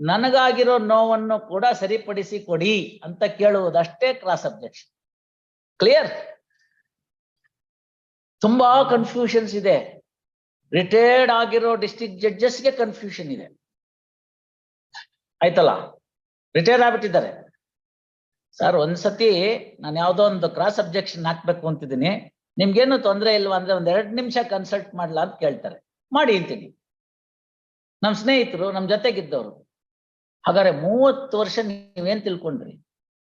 ನನಗಾಗಿರೋ ನೋವನ್ನು ಕೂಡ ಸರಿಪಡಿಸಿ ಕೊಡಿ ಅಂತ ಕೇಳುವುದಷ್ಟೇ ಕ್ರಾಸ್ ಅಬ್ಜೆಕ್ಷನ್ ಕ್ಲಿಯರ್ ತುಂಬಾ ಕನ್ಫ್ಯೂಷನ್ಸ್ ಇದೆ. ರಿಟೈರ್ಡ್ ಆಗಿರೋ ಡಿಸ್ಟ್ರಿಕ್ಟ್ ಜಡ್ಜಸ್ಗೆ ಕನ್ಫ್ಯೂಷನ್ ಇದೆ. ಆಯ್ತಲ್ಲ? ರಿಟೈರ್ ಆಗ್ಬಿಟ್ಟಿದ್ದಾರೆ. ಸರ್ ಒಂದ್ಸತಿ ನಾನು ಯಾವುದೋ ಒಂದು ಕ್ರಾಸ್ ಅಬ್ಜೆಕ್ಷನ್ ಹಾಕ್ಬೇಕು ಅಂತಿದ್ದೀನಿ. ನಿಮ್ಗೇನು ತೊಂದರೆ ಇಲ್ವಾ ಅಂದ್ರೆ ಒಂದ್ ಎರಡು ನಿಮಿಷ ಕನ್ಸಲ್ಟ್ ಮಾಡ್ಲಾ ಅಂತ ಕೇಳ್ತಾರೆ. ಮಾಡಿ ಅಂತೀನಿ. ನಮ್ಮ ಸ್ನೇಹಿತರು, ನಮ್ ಜೊತೆಗಿದ್ದವರು. ಹಾಗಾದ್ರೆ ಮೂವತ್ತು ವರ್ಷ ನೀವೇನ್ ತಿಳ್ಕೊಂಡ್ರಿ?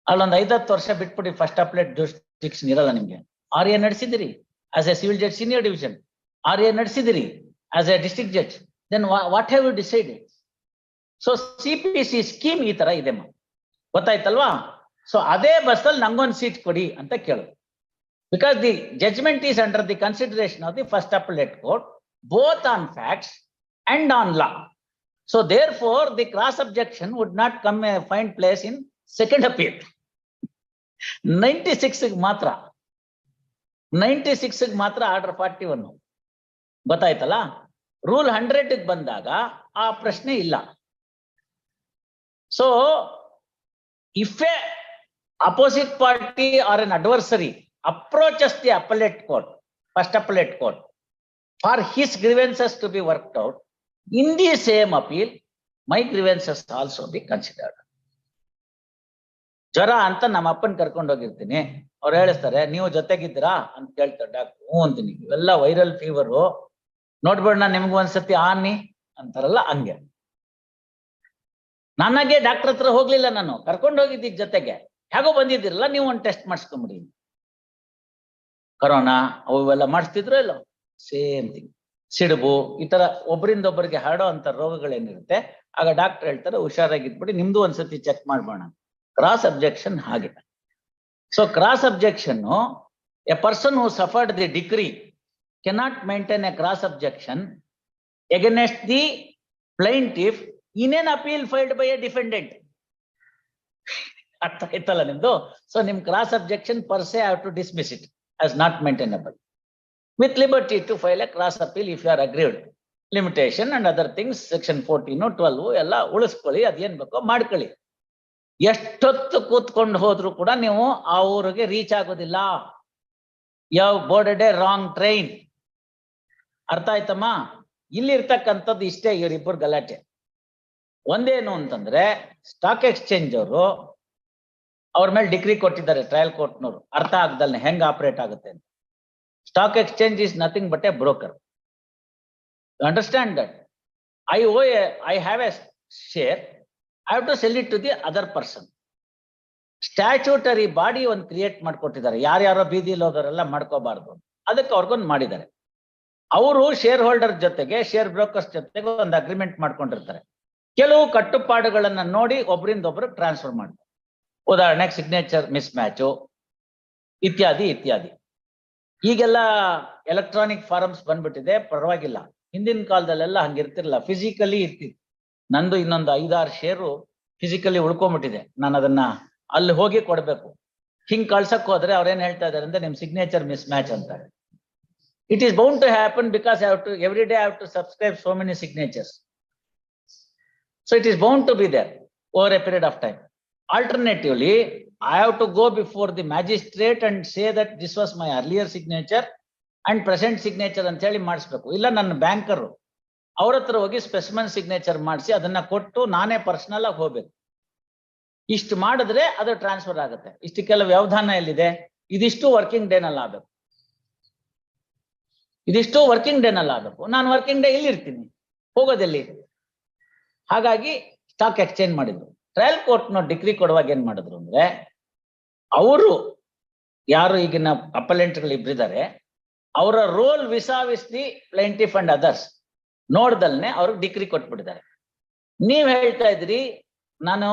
ಅಲ್ಲೊಂದ್ ಐದತ್ತು ವರ್ಷ ಬಿಟ್ಬಿಟ್ಟು ಫಸ್ಟ್ ಅಪ್ಲೇಟ್ ಜೂರಿಸ್ಡಿಕ್ಷನ್ ಇರಲ್ಲ ನಿಮ್ಗೆ. R A ನಡೆಸಿದಿರಿ as a civil judge senior division R A ನಡೆಸಿದಿರಿ as a district judge then what have you decided so C P C scheme ಈ ತರ ಇದೆ ಗೊತ್ತಾಯ್ತಲ್ವಾ? ಸೊ ಅದೇ ಬಸ್ಸಲ್ಲಿ ನಂಗೊಂದು ಸೀಟ್ ಕೊಡಿ ಅಂತ ಕೇಳು. Because the judgment is under the consideration of the first appellate court both on facts and on law therefore the cross objection would not come find place in second appeal ninety six ಮಾತ್ರ ninety six ಮಾತ್ರ order forty one ಗೊತ್ತಾಯ್ತಲ್ಲ rule hundred ಬಂದಾಗ ಆ ಪ್ರಶ್ನೆ ಇಲ್ಲ. So if a opposite party or an adversary approaches the appellate court first appellate court for his grievances to be worked out in the same appeal my grievances also be considered ಜ್ವರ ಅಂತ ನಮ್ಮ ಅಪ್ಪನ್ ಕರ್ಕೊಂಡು ಹೋಗಿರ್ತೀನಿ. ಅವ್ರು ಹೇಳಿಸ್ತಾರೆ, ನೀವು ಜೊತೆಗಿದ್ದೀರಾ? ಅಂತ ಕೇಳ್ತಾರೆ doctor ಹ್ಞೂ ಅಂತೀನಿ. ಇವೆಲ್ಲ ವೈರಲ್ ಫೀವರು ನೋಡ್ಬೇಡ ನಿಮ್ಗೂ ಒಂದ್ಸತಿ ಆನಿ ಅಂತಾರಲ್ಲ, ಹಂಗೆ. ನನಗೆ ಡಾಕ್ಟರ್ ಹತ್ರ ಹೋಗ್ಲಿಲ್ಲ ನಾನು. ಕರ್ಕೊಂಡು ಹೋಗಿದ್ದಿದ್ ಜೊತೆಗೆ. ಹೇಗೋ ಬಂದಿದ್ದೀರಲ್ಲ, ನೀವು ಒಂದು ಟೆಸ್ಟ್ ಮಾಡಿಸ್ಕೊಂಬಿಡಿ. ಕರೋನಾ ಅವೆಲ್ಲ ಮಾಡಿಸ್ತಿದ್ರು ಇಲ್ಲೋ? ಸೇಮ್ ಥಿಂಗ್ ಸಿಡುಬು, ಈ ತರ ಒಬ್ಬರಿಂದ ಒಬ್ಬರಿಗೆ ಹರಡೋ ಅಂತ ರೋಗಗಳೇನಿರುತ್ತೆ, ಆಗ ಡಾಕ್ಟರ್ ಹೇಳ್ತಾರೆ, ಹುಷಾರಾಗಿದ್ಬಿಡಿ, ನಿಮ್ದು ಒಂದ್ಸತಿ ಚೆಕ್ ಮಾಡ್ಬೋಣ ಕ್ರಾಸ್ ಅಬ್ಜೆಕ್ಷನ್ ಹಾಗೆ so cross objection a person who suffered the decree cannot maintain a cross objection against the plaintiff in an appeal filed by a defendant ಅರ್ಥ ಆಯ್ತಲ್ಲ ನಿಮ್ದು? ಸೊ ನಿಮ್ cross objection per se have to dismiss it as not maintainable with liberty to file a cross appeal if you are aggrieved limitation and other things section fourteen twelve ಎಲ್ಲ ಉಳಿಸ್ಕೊಳ್ಳಿ, ಅದೇನ್ ಬೇಕೋ ಮಾಡ್ಕೊಳ್ಳಿ. ಎಷ್ಟೊತ್ತು ಕೂತ್ಕೊಂಡು ಹೋದ್ರು ಕೂಡ ನೀವು ಆ ಊರಿಗೆ ರೀಚ್ ಆಗೋದಿಲ್ಲ. ಯಾವ ಬೋರ್ಡೆಡ್ ಎ ರಾಂಗ್ ಟ್ರೈನ್ ಅರ್ಥ ಆಯ್ತಮ್ಮ? ಇಲ್ಲಿ ಇರ್ತಕ್ಕಂಥದ್ದು ಇಷ್ಟೇ ಇವರಿಬ್ಬರು ಗಲಾಟೆ. ಒಂದೇನು ಅಂತಂದ್ರೆ ಸ್ಟಾಕ್ ಎಕ್ಸ್ಚೇಂಜ್ ಅವರು ಅವ್ರ ಮೇಲೆ ಡಿಗ್ರಿ ಕೊಟ್ಟಿದ್ದಾರೆ ಟ್ರಯಲ್ ಕೋರ್ಟ್ನವರು ಅರ್ಥ ಆಗ್ದಲ್ನ, ಹೆಂಗ್ ಆಪರೇಟ್ ಆಗುತ್ತೆ ಅಂತ. Stock exchange is nothing but a broker understand that I oh a I have a share I have to sell it to the other person statutory body ಒಂದು create ಮಾಡ್ಕೊಟ್ಟಿದ್ದಾರೆ. ಯಾರ್ಯಾರೋ ಬೀದಿಲಿ ಹೋದವರೆಲ್ಲ ಮಾಡ್ಕೋಬಾರ್ದು. ಅದಕ್ಕೆ ಅವ್ರಿಗೊಂದು ಮಾಡಿದ್ದಾರೆ. ಅವರು ಶೇರ್ ಹೋಲ್ಡರ್ ಜೊತೆಗೆ ಶೇರ್ ಬ್ರೋಕರ್ಸ್ ಜೊತೆಗೆ ಒಂದು ಅಗ್ರಿಮೆಂಟ್ ಮಾಡ್ಕೊಂಡಿರ್ತಾರೆ. ಕೆಲವು ಕಟ್ಟುಪಾಡುಗಳನ್ನ ನೋಡಿ ಒಬ್ಬರಿಂದ ಒಬ್ರು ಟ್ರಾನ್ಸ್ಫರ್ ಮಾಡ್ತಾರೆ. ಉದಾಹರಣೆಗೆ ಸಿಗ್ನೇಚರ್ ಮಿಸ್ ಮ್ಯಾಚು ಇತ್ಯಾದಿ ಇತ್ಯಾದಿ. ಈಗೆಲ್ಲ ಎಲೆಕ್ಟ್ರಾನಿಕ್ ಫಾರಮ್ಸ್ ಬಂದ್ಬಿಟ್ಟಿದೆ, ಪರವಾಗಿಲ್ಲ. ಹಿಂದಿನ ಕಾಲದಲ್ಲೆಲ್ಲ ಹಂಗಿರ್ತಿರ್ಲಿಲ್ಲ. ಫಿಸಿಕಲಿ ಇರ್ತಿತ್ತು. ನಂದು ಇನ್ನೊಂದು ಐದಾರು ಶೇರು ಫಿಸಿಕಲಿ ಉಳ್ಕೊಂಡ್ಬಿಟ್ಟಿದೆ. ನಾನು ಅದನ್ನ ಅಲ್ಲಿ ಹೋಗಿ ಕೊಡ್ಬೇಕು. ಹಿಂಗ್ ಕಳ್ಸಕ್ ಹೋದ್ರೆ ಅವ್ರೇನ್ ಹೇಳ್ತಾ ಇದಾರೆ ಅಂದ್ರೆ ನಿಮ್ ಸಿಗ್ನೇಚರ್ ಮಿಸ್ ಮ್ಯಾಚ್ ಅಂತಾರೆ it is bound to happen because have to every day have to subscribe so many signatures so it is bound to be there over a period of time alternatively I have to go before the magistrate and say that this was my earlier signature and present signature ಅಂತ ಹೇಳಿ ಮಾಡಿಸ್ಬೇಕು. ಇಲ್ಲ, ನನ್ನ banker ಅವ್ರ ಹತ್ರ ಹೋಗಿ specimen signature ಮಾಡಿಸಿ ಅದನ್ನ ಕೊಟ್ಟು ನಾನೇ ಪರ್ಸನಲ್ ಆಗಿ ಹೋಗ್ಬೇಕು. ಇಷ್ಟು ಮಾಡಿದ್ರೆ ಅದು ಟ್ರಾನ್ಸ್ಫರ್ ಆಗುತ್ತೆ. ಇಷ್ಟಕ್ಕೆಲ್ಲ ವ್ಯವಧಾನ ಎಲ್ಲಿದೆ? ಇದಿಷ್ಟು ವರ್ಕಿಂಗ್ ಡೇನಲ್ಲಿ ಆಗಬೇಕು. ಇದಿಷ್ಟು ವರ್ಕಿಂಗ್ ಡೇನಲ್ಲಿ ಆಗಬೇಕು. ನಾನು ವರ್ಕಿಂಗ್ ಡೇ ಇಲ್ಲಿ ಇರ್ತೀನಿ. ಹೋಗೋದೆಲ್ಲಿ? ಹಾಗಾಗಿ ಸ್ಟಾಕ್ ಎಕ್ಸ್ಚೇಂಜ್ ಮಾಡಿದ್ರು. ಟ್ರಯಲ್ ಕೋರ್ಟ್ನ ಡಿಗ್ರಿ ಕೊಡುವಾಗ ಏನ್ ಮಾಡಿದ್ರು ಅಂದ್ರೆ ಅವರು ಯಾರು ಈಗಿನ ಅಪಲೆಂಟ್ಗಳು ಇಬ್ಬರಿದ್ದಾರೆ ಅವರ role vis-a-vis the plaintiff and others ನೋಡ್ದಲ್ನೆ ಅವ್ರಿಗೆ ಡಿಗ್ರಿ ಕೊಟ್ಬಿಟ್ಟಿದ್ದಾರೆ. ನೀವ್ ಹೇಳ್ತಾ ಇದ್ರಿ, ನಾನು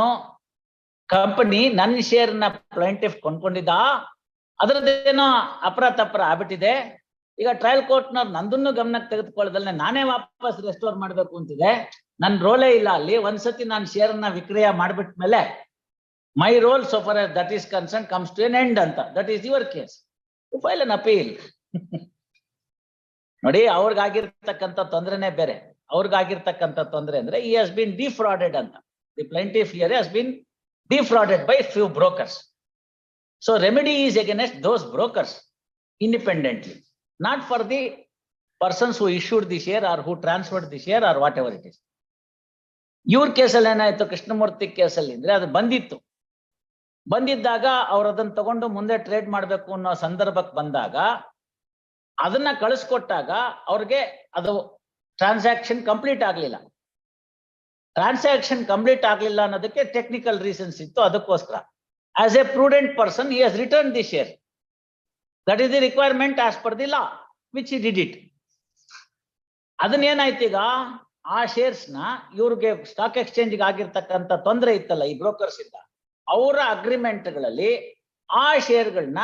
ಕಂಪನಿ ನನ್ನ ಶೇರ್ನ ಪ್ಲೇಂಟಿಫ್ ಕೊಂಡ್ಕೊಂಡಿದ್ದ? ಅದರದ್ದೇನೋ ಅಪರ ತಪ್ಪರ ಆಗ್ಬಿಟ್ಟಿದೆ ಈಗ ಟ್ರಯಲ್ ಕೋರ್ಟ್ನವ್ರು ನಂದನ್ನು ಗಮನಕ್ಕೆ ತೆಗೆದುಕೊಳ್ಳದಲ್ಲೇ ನಾನೇ ವಾಪಸ್ ರೆಸ್ಟೋರ್ ಮಾಡ್ಬೇಕು ಅಂತಿದೆ. ನನ್ ರೋಲೇ ಇಲ್ಲ ಅಲ್ಲಿ, ಒಂದ್ಸತಿ ನಾನು ಶೇರ್ನ ವಿಕ್ರಯ ಮಾಡ್ಬಿಟ್ಟ ಮೇಲೆ my role so far that is concern comes to an end ಅಂತ that is your case file an appeal ನೋಡಿ ಅವ್ರಿಗಾಗಿರ್ತಕ್ಕಂಥ ತೊಂದರೆನೇ ಬೇರೆ ಅವ್ರಿಗಾಗಿರ್ತಕ್ಕಂಥ ತೊಂದರೆ ಅಂದ್ರೆ ಈ ಹಸ್ ಬಿನ್ ಡಿಫ್ರಾಡೆಡ್ ಅಂತ the plaintiff here has been defrauded by few brokers. So remedy is against those brokers independently, not for the persons who issued the share or who transferred the share or whatever it is. your ಇವ್ರ ಕೇಸಲ್ಲಿ ಏನಾಯ್ತು Krishnamurthy case ಅಂದ್ರೆ adu ಬಂದಿತ್ತು ಬಂದಿದ್ದಾಗ ಅವ್ರು ಅದನ್ನ ತಗೊಂಡು ಮುಂದೆ ಟ್ರೇಡ್ ಮಾಡ್ಬೇಕು ಅನ್ನೋ ಸಂದರ್ಭಕ್ಕೆ ಬಂದಾಗ, ಅದನ್ನ ಕಳಿಸ್ಕೊಟ್ಟಾಗ ಅವ್ರಿಗೆ ಅದು ಟ್ರಾನ್ಸಾಕ್ಷನ್ ಕಂಪ್ಲೀಟ್ ಆಗ್ಲಿಲ್ಲ. ಟ್ರಾನ್ಸಾಕ್ಷನ್ ಕಂಪ್ಲೀಟ್ ಆಗ್ಲಿಲ್ಲ ಅನ್ನೋದಕ್ಕೆ ಟೆಕ್ನಿಕಲ್ ರೀಸನ್ಸ್ ಇತ್ತು ಅದಕ್ಕೋಸ್ಕರ. As a prudent person he has return the share that is the requirement as per the law which he did it ಈಗ? ಆ ಶೇರ್ಸ್ನ ಇವ್ರಿಗೆ ಸ್ಟಾಕ್ ಎಕ್ಸ್ಚೇಂಜ್ ಆಗಿರ್ತಕ್ಕಂಥ ತೊಂದರೆ ಇತ್ತಲ್ಲ ಈ ಬ್ರೋಕರ್ಸ್ ಇಂದ? ಅವರ ಅಗ್ರಿಮೆಂಟ್ಗಳಲ್ಲಿ ಆ ಶೇರ್ಗಳನ್ನ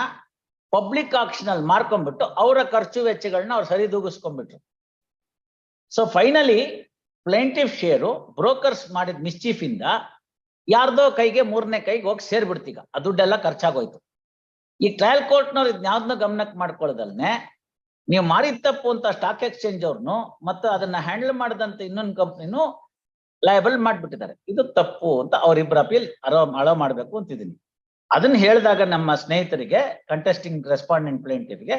ಪಬ್ಲಿಕ್ ಆಕ್ಷನ್ ಅಲ್ಲಿ ಮಾರ್ಕೊಂಡ್ಬಿಟ್ಟು ಅವರ ಖರ್ಚು ವೆಚ್ಚಗಳನ್ನ ಅವ್ರು ಸರಿದೂಗಿಸ್ಕೊಂಡ್ಬಿಟ್ರು. So finally plaintiff share brokers ಮಾಡಿದ ಮಿಸ್ಚೀಫ್ ಇಂದ ಯಾರ್ದೋ ಕೈಗೆ ಮೂರನೇ ಕೈಗೆ ಹೋಗಿ ಸೇರ್ಬಿಡ್ತೀಗ. ಆ ದುಡ್ಡೆಲ್ಲ ಖರ್ಚಾಗೋಯ್ತು. ಈ ಟ್ರಯಲ್ ಕೋರ್ಟ್ನವ್ರು ಇದ್ಯಾವ್ದನ್ನ ಗಮನಕ್ಕೆ ಮಾಡ್ಕೊಳ್ಳೋದಲ್ನೆ ನೀವು ಮಾರಿದ ತಪ್ಪು ಅಂತ ಸ್ಟಾಕ್ ಎಕ್ಸ್ಚೇಂಜ್ ಅವ್ರನ್ನು ಮತ್ತು ಅದನ್ನ ಹ್ಯಾಂಡಲ್ ಮಾಡಿದಂತ ಇನ್ನೊಂದು ಕಂಪ್ನಿನೂ ಲಯಬಲ್ ಮಾಡ್ಬಿಟ್ಟಿದ್ದಾರೆ. ಇದು ತಪ್ಪು ಅಂತ ಅವರಿಬ್ಬರ ಅಪೀಲ್ ಅರೋ ಅಲೋ ಮಾಡ್ಬೇಕು ಅಂತಿದ್ದೀನಿ. ಅದನ್ನ ಹೇಳಿದಾಗ ನಮ್ಮ ಸ್ನೇಹಿತರಿಗೆ ಕಂಟೆಸ್ಟಿಂಗ್ ರೆಸ್ಪಾಂಡೆಂಟ್ ಪ್ಲೇಂಟಿವ್ಗೆ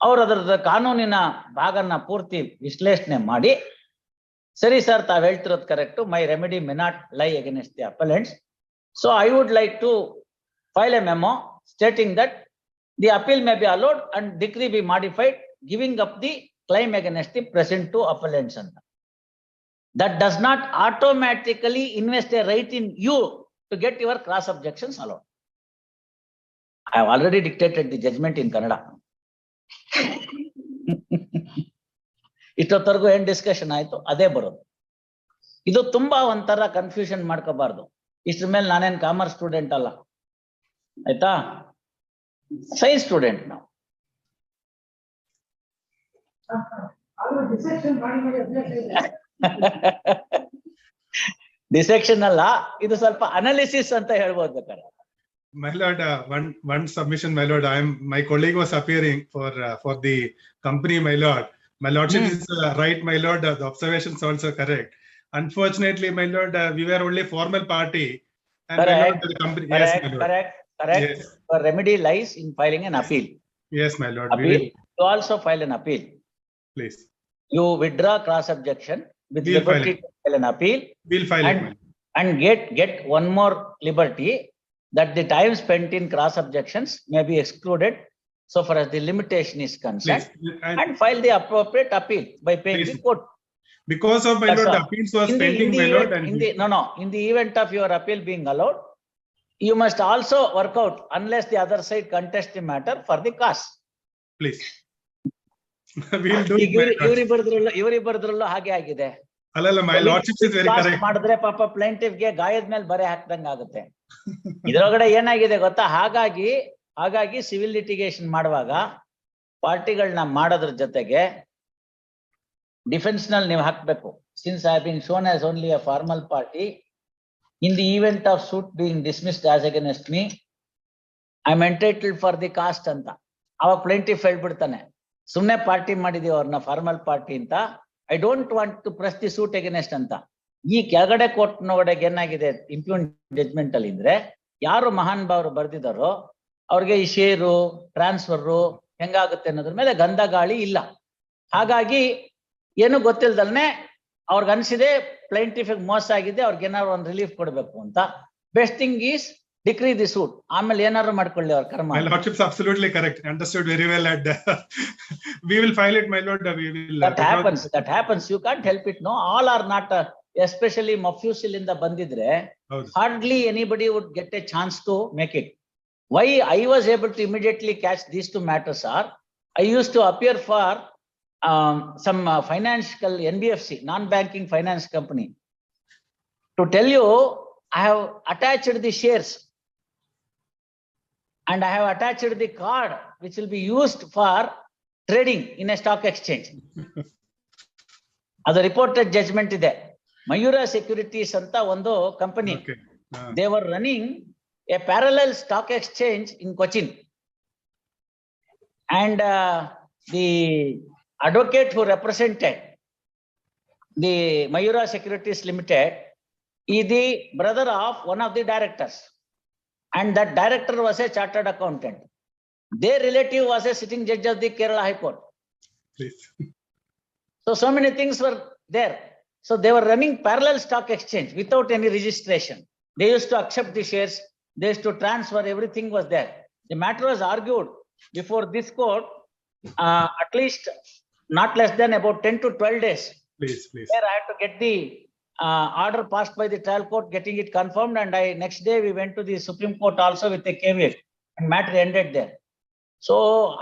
ಅವ್ರು ಅದರದ ಕಾನೂನಿನ ಭಾಗನ ಪೂರ್ತಿ ವಿಶ್ಲೇಷಣೆ ಮಾಡಿ, ಸರಿ ಸರ್, ತಾವ್ ಹೇಳ್ತಿರೋದು correct, my remedy may not lie against the appellants. So, I would like to file a memo stating that the appeal may be allowed and decree be modified, giving up the claim against the present two appellants ಅಂತ. That does not automatically invest a right in you to get your cross objections allowed. I have already dictated the judgment in Kannada. ಇಷ್ಟೊತ್ತವರೆಗೂ ಏನ್ discussion ಆಯ್ತು ಅದೇ ಬರೋದು ಇದು ತುಂಬಾ ಒಂಥರ confusion ಮಾಡ್ಕೋಬಾರ್ದು ಇಷ್ಟ್ರ ಮೇಲೆ ನಾನೇನ್ ಕಾಮರ್ಸ್ ಸ್ಟೂಡೆಂಟ್ ಅಲ್ಲ ಆಯ್ತಾ ಸೈನ್ಸ್ ಸ್ಟೂಡೆಂಟ್ ನಾವು ಅದು ಡಿಸೆಕ್ಷನ್ ಅಲ್ಲ ಇದು ಸ್ವಲ್ಪ ಅನಾಲಿಸಿಸ್ ಅಂತ ಹೇಳ್ಬೋದು ಬೇಕಾದ್ರೆ My lord, uh, one, one submission, my lord, I am, my colleague was appearing for, uh, for the company, my lord. My lordship mm. is uh, right, my lord, uh, the observations also correct. Unfortunately, my lord, uh, we were only formal party. And my lord, the company, yes, Correct, my lord. correct, correct. Yes, the remedy lies in filing an appeal. yes, my lord, we Appeal, will, you also file an appeal. please, You withdraw cross objection with We'll liberty to file an appeal we'll file it, And- lord. and get, get one more liberty that the time spent in cross objections may be excluded so far as the limitation is please. concerned And and file the appropriate appeal by paying the court. because of my lord, the appeals was In the, in the, my lord, event- and in the, no, no, in the event of your appeal being allowed, you must also work out unless the other side contest the matter for the cost. please. ಇವ್ರಿಬ್ಬರದ್ರಲ್ಲೂ ಇವ್ರಿಬ್ಬರದ್ರಲ್ಲೂ ಹಾಗೆ ಆಗಿದೆ. ಮಾಡಿದ್ರೆ ಪಾಪ ಗೆ ಗಾಯದ ಮೇಲೆ ಬರೆ ಹಾಕ್ದಂಗ ಆಗುತ್ತೆ. ಇದ್ರೊಳಗಡೆ ಏನಾಗಿದೆ ಗೊತ್ತಾ? ಹಾಗಾಗಿ ಹಾಗಾಗಿ ಸಿವಿಲ್ ಲಿಟಿಗೇಷನ್ ಮಾಡುವಾಗ ಪಾರ್ಟಿಗಳನ್ನ ಮಾಡೋದ್ರ ಜೊತೆಗೆ ಡಿಫೆನ್ಸ್ನಲ್ಲಿ ನೀವು ಹಾಕ್ಬೇಕು. Since I been shown as only a formal party in the event of suit being dismissed as against me I am entitled for the cost ಅಂತ. ಅವಾಗ ಪ್ಲೇಂಟಿಫ್ ಹೇಳ್ಬಿಡ್ತಾನೆ. ಸುಮ್ನೆ ಪಾರ್ಟಿ ಮಾಡಿದೀವಿ ಅವ್ರನ್ನ ಫಾರ್ಮಲ್ ಪಾರ್ಟಿ ಅಂತ. I don't want to press the suit against ಅಂತ. ಈ ಕೆಳಗಡೆ ಕೋರ್ಟ್ ಒಡೆಗೆ ಏನಾಗಿದೆ ಇಂಪ್ಯೂನ್ ಜಜ್ಮೆಂಟ್ ಅಲ್ಲಿ ಇದ್ರೆ, ಯಾರು ಮಹಾನ್ ಭಾವರು ಬರ್ದಿದಾರೋ ಅವ್ರಿಗೆ ಈ ಶೇರು ಟ್ರಾನ್ಸ್ಫರ್ ಹೆಂಗಾಗುತ್ತೆ ಅನ್ನೋದ್ರ ಮೇಲೆ ಗಂಧ ಗಾಳಿ ಇಲ್ಲ. ಹಾಗಾಗಿ ಏನು ಗೊತ್ತಿಲ್ದಲ್ನೆ ಅವ್ರಿಗೆ ಅನ್ಸಿದೆ ಪ್ಲೈಂಟಿಫ್ ಮೋಸ ಆಗಿದೆ, ಅವ್ರಿಗೆ ಏನಾದ್ರು ಒಂದು ರಿಲೀಫ್ ಕೊಡಬೇಕು ಅಂತ. Best thing is decree the suit ಆಮೇಲೆ ಏನಾದ್ರು ಮಾಡ್ಕೊಳ್ಳಿ ಅವ್ರ ಕರ್ಮ absolutely correct, understood very well and we will file it, my lord, we will. uh, That happens, that happens. You can't help it, no? All are not, uh, especially Mafussil ಇಂದ ಬಂದಿದ್ರೆ ಹೌದು. hardly anybody would get a chance to make it. Why I was able to immediately catch these two matters are, I used to appear for um, some uh, financial NBFC, non-banking finance company. To tell you, I have attached the shares. And I have attached the card which will be used for trading in a stock exchange. ಅದು reported judgement ಇದೆ Mayura securities ಅಂತ ಒಂದು company Okay, uh, they were running a parallel stock exchange in Cochin and the advocate who represented the Mayura securities limited is the brother of one of the directors. And that director was a chartered accountant. Their relative was a sitting judge of the Kerala High Court. Please. So, so many things were there. So they were running parallel stock exchange without any registration. They used to accept the shares, they used to transfer, everything was there. The matter was argued before this court, uh, at least not less than about ten to twelve days. Please, please. There I had to get the uh, order passed by the trial court, getting it confirmed, and I, next day we went to the Supreme Court also with a caveat. And matter ended there. So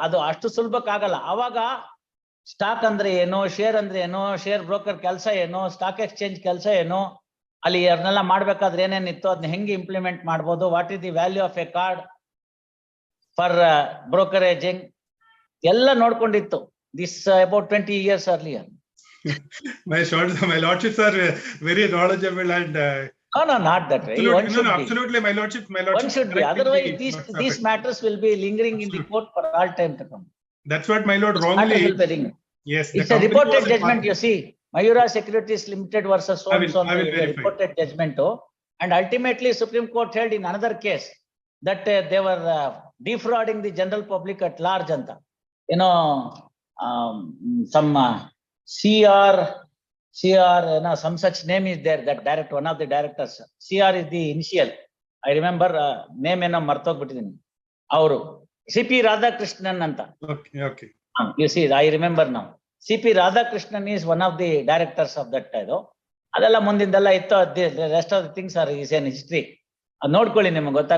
ಅದು ಅಷ್ಟು ಸುಲಭಕ್ಕಾಗಲ್ಲ ಆವಾಗ stock ಅಂದ್ರೆ ಏನು share ಅಂದ್ರೆ ಏನು share broker ಕೆಲಸ ಏನು stock exchange ಕೆಲಸ ಏನು ಅಲ್ಲಿ ಅದನ್ನೆಲ್ಲ ಮಾಡ್ಬೇಕಾದ್ರೆ ಏನೇನಿತ್ತು ಅದನ್ನ ಹೆಂಗೆ ಇಂಪ್ಲಿಮೆಂಟ್ ಮಾಡ್ಬೋದು what is the value of a card for brokeraging ಎಲ್ಲ ನೋಡ್ಕೊಂಡಿತ್ತು this about twenty years earlier my short, my lordships are very knowledgeable and. Uh, no, no, not that way. Absolutely, no, no, absolutely, my lordship, my lordship. One should be. Otherwise, these these matters will be lingering absolutely. in the court for all time to come. That's what my lord this wrongly. Yes, it's a reported judgment. You see, Mayura Securities Limited versus so and so. Reported judgment. Oh, and ultimately, Supreme Court held in another case that uh, they were uh, defrauding the general public at large. Janta. Uh, you know, um, some uh, CR, CR, no, some such name is there, that director, one of the directors. CR is the initial. I remember uh, name ಏನೋ ಮರ್ತೋಗ್ಬಿಟ್ಟಿದ್ದೀನಿ. ಅವರು C P Radhakrishnan ಅಂತ. Okay, okay. Uh, You see, I remember now. CP Radhakrishnan is one of the directors of that ಇದು. ಅದೆಲ್ಲ ಮುಂದಿಂದೆಲ್ಲ ಇತ್ತು, the rest of the things are is an history. ಅದ್ ನೋಡ್ಕೊಳ್ಳಿ ನಿಮ್ಗೆ ಗೊತ್ತಾಗ